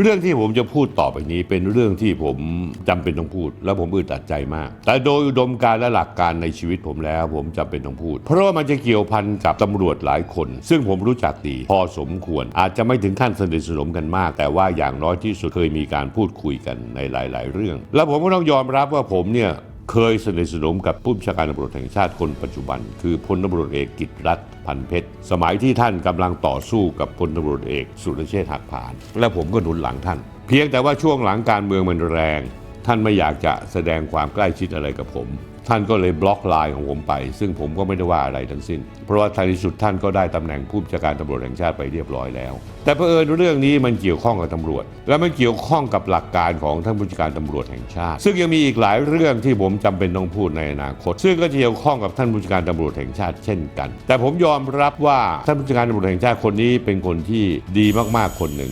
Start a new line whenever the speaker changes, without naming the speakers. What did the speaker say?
เรื่องที่ผมจะพูดต่อไปนี้เป็นเรื่องที่ผมจำเป็นต้องพูด และผมอึดอัดใจมาก แต่โดยอุดมการและหลักการในชีวิตผมแล้ว ผมจำเป็นต้องพูด เพราะว่ามันจะเกี่ยวพันกับตำรวจหลายคน ซึ่งผมรู้จักดีพอสมควร อาจจะไม่ถึงขั้นสนิทสนมกันมาก แต่ว่าอย่างน้อยที่สุดเคยมีการพูดคุยกันในหลาย ๆ เรื่อง และผมก็ต้องยอมรับว่าผมเนี่ย เคยสนิทสนมกับผู้บัญชาการตำรวจแห่งชาติคนปัจจุบัน คือพลตำรวจเอกกิตรัตน์พันเพชร สมัยที่ท่านกำลังต่อสู้กับพลตำรวจเอก สุรเชษฐ์หักผาน และผมก็หนุนหลังท่าน เพียงแต่ว่าช่วงหลังการเมืองมันแรง ท่านไม่อยากจะแสดงความใกล้ชิดอะไรกับผม ท่านก็เลยบล็อกไลน์ของผมไป ซึ่งผมก็ไม่ได้ว่าอะไรทั้งสิ้น เพราะว่าท้ายที่สุดท่านก็ได้ตำแหน่งผู้บัญชาการตำรวจแห่งชาติไปเรียบร้อยแล้ว แต่เผอิญเรื่องนี้มันเกี่ยวข้องกับตำรวจ และมันเกี่ยวข้องกับหลักการของท่านผู้จัดการตำรวจแห่งชาติ ซึ่งยังมีอีกหลายเรื่องที่ผมจำเป็นต้องพูดในอนาคต ซึ่งก็เกี่ยวข้องกับท่านผู้จัดการตำรวจแห่งชาติเช่นกัน แต่ผมยอมรับว่าท่านผู้จัดการตำรวจแห่งชาติคนนี้เป็นคนที่ดีมากๆคนหนึ่ง